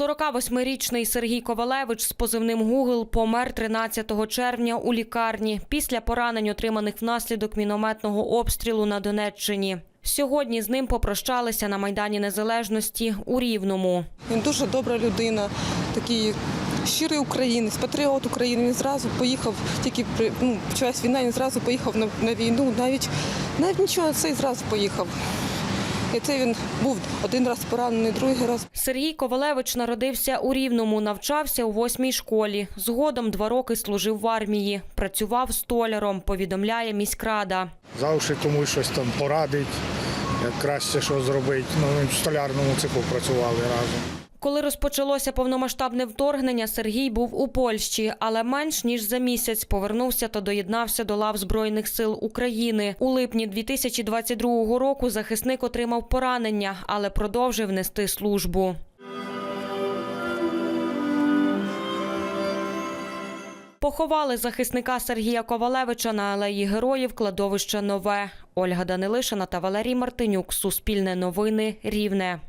48-річний Сергій Ковалевич з позивним Гугл помер 13 червня у лікарні після поранень, отриманих внаслідок мінометного обстрілу на Донеччині. Сьогодні з ним попрощалися на майдані Незалежності у Рівному. Він дуже добра людина, такий щирий українець, патріот України. Він зразу поїхав, тільки при- ну, почалась війна, він зразу поїхав на, на війну. Навіть навіть нічого, цей зразу поїхав. І це він був один раз поранений, другий раз. Сергій Ковалевич народився у Рівному, навчався у восьмій школі. Згодом два роки служив в армії. Працював столяром, повідомляє міськрада. Завжди комусь щось там порадить, як краще що зробити. Ну, в столярному цеху працювали разом. Коли розпочалося повномасштабне вторгнення, Сергій був у Польщі, але менш ніж за місяць повернувся та доєднався до лав Збройних сил України. У липні 2022 року захисник отримав поранення, але продовжив нести службу. Поховали захисника Сергія Ковалевича на алеї героїв кладовище Нове. Ольга Данилишина та Валерій Мартинюк. Суспільне новини Рівне.